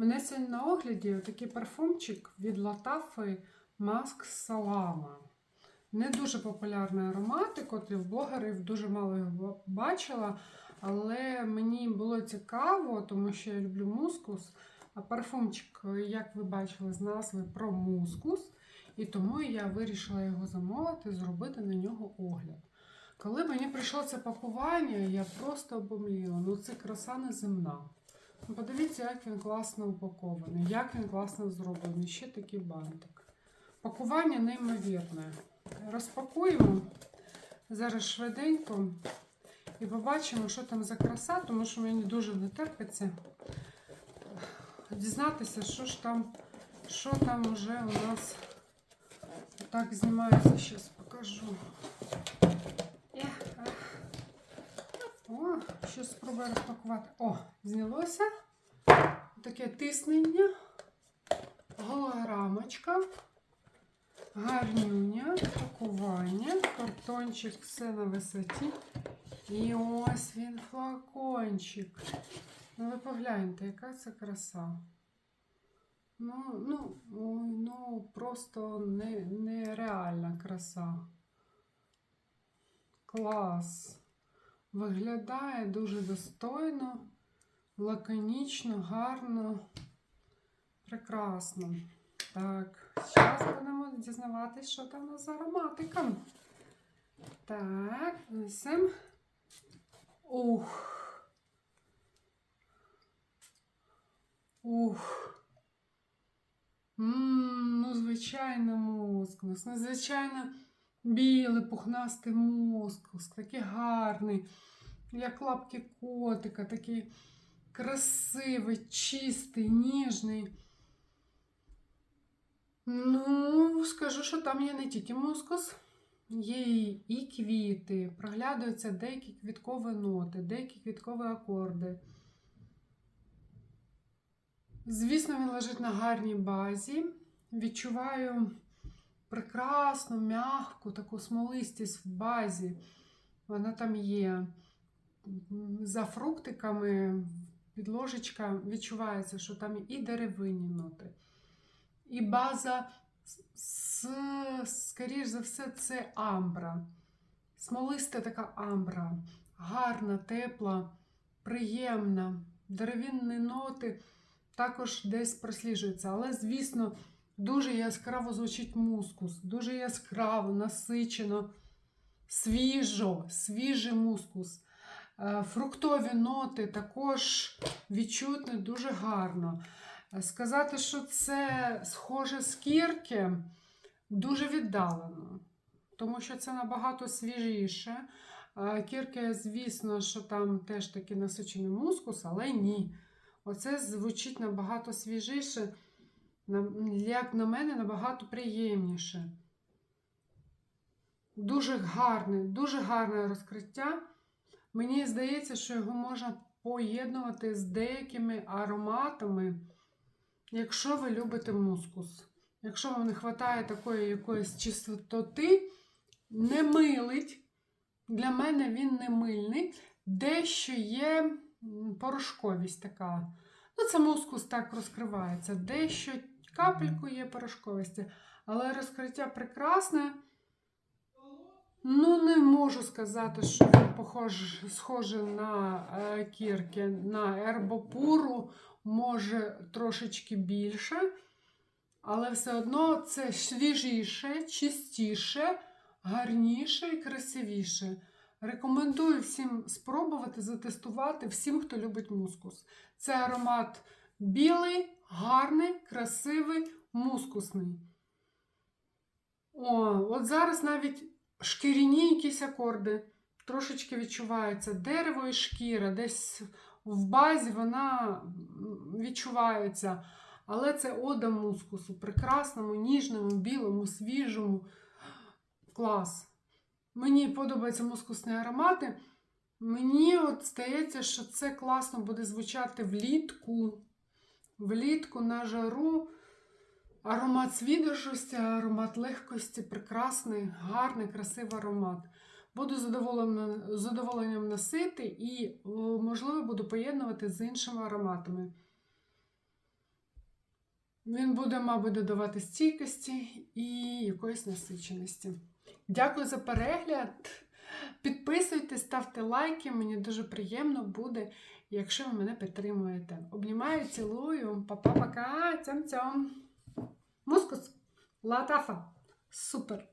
Мене сьогодні на огляді такий парфумчик від Латафи Маск Салама. Не дуже популярний ароматик, от і в блогерів дуже мало його бачила. Але мені було цікаво, тому що я люблю мускус. А парфумчик, як ви бачили, з назви про мускус. І тому я вирішила його замовити, зробити на нього огляд. Коли мені прийшло це пакування, я просто обомліла. Ну це краса неземна. Ну, Подивіться, як він класно упакований, як він класно зроблений. Ще такий бантик. Пакування неймовірне. Розпакуємо зараз швиденько і побачимо, що там за краса, тому що мені дуже не терпиться дізнатися, що ж там, що там уже у нас так знімається. Зараз покажу. О, спробую розпакувати. О, знялося. Таке тиснення, голограмочка, гарнюня, пакування, картончик, все на висоті. І ось він флакончик. Ну, ви погляньте, яка це краса. Ну, ну, ну просто не, нереальна краса. Клас. Виглядає дуже достойно, лаконічно, гарно, прекрасно. Так, зараз будемо дізнаватися, що там у нас за ароматика. Так, несемо. Ух. Ух. Ну, звичайно, мускус. Ну, звичайно, білий пухнастий мускус, такий гарний, як лапки котика, такий красивий, чистий, ніжний. Ну, скажу, що там є не тільки мускус, є і квіти, проглядаються деякі квіткові ноти, деякі квіткові акорди. Звісно, він лежить на гарній базі. Відчуваю прекрасну, м'яку таку смолистість в базі. Вона там є. За фруктиками підложечка відчувається, що там і деревинні ноти. І база, с- скоріш за все, це амбра. Смолиста така амбра. Гарна, тепла, приємна. Деревинні ноти також десь просліджується. Але, звісно, дуже яскраво звучить мускус, дуже яскраво, насичено, свіжо, свіжий мускус. Е, Фруктові ноти також відчутні дуже гарно. Е, Сказати, що це схоже з кірки, дуже віддалено, тому що це набагато свіжіше. Е, Кірки, звісно, що там теж такий насичений мускус, але ні. Оце звучить набагато свіжіше, як на мене, набагато приємніше. Дуже гарне, дуже гарне розкриття. Мені здається, що його можна поєднувати з деякими ароматами, якщо ви любите мускус. Якщо вам не вистачає такої якоїсь чистоти, не милить. Для мене він не мильний. Дещо є порошковість така. Ну, це мускус так розкривається. Дещо капельку є порошковості, але розкриття прекрасне. Ну, не можу сказати, що він похож, схожий на е, кірки, на ербопуру, може трошечки більше. Але все одно це свіжіше, чистіше, гарніше і красивіше. Рекомендую всім спробувати затестувати, всім, хто любить мускус. Це аромат білий, гарний, красивий, мускусний. О, от зараз навіть шкіряні якісь акорди трошечки відчуваються. Дерево і шкіра, десь в базі вона відчувається. Але це ода мускусу, прекрасному, ніжному, білому, свіжому. Клас. Мені подобаються мускусні аромати. Мені от здається, що це класно буде звучати влітку. Влітку на жару. Аромат свіжості, аромат легкості, прекрасний, гарний, красивий аромат. Буду задоволена, задоволенням носити і, можливо, буду поєднувати з іншими ароматами. Він буде, мабуть, додавати стійкості і якоїсь насиченості. Дякую за перегляд. Підписуйтесь, ставте лайки, мені дуже приємно буде, якщо ви мене підтримуєте. Обнімаю, цілую, па-па-пока, цьом-цьом. Мускус, латафа. Супер!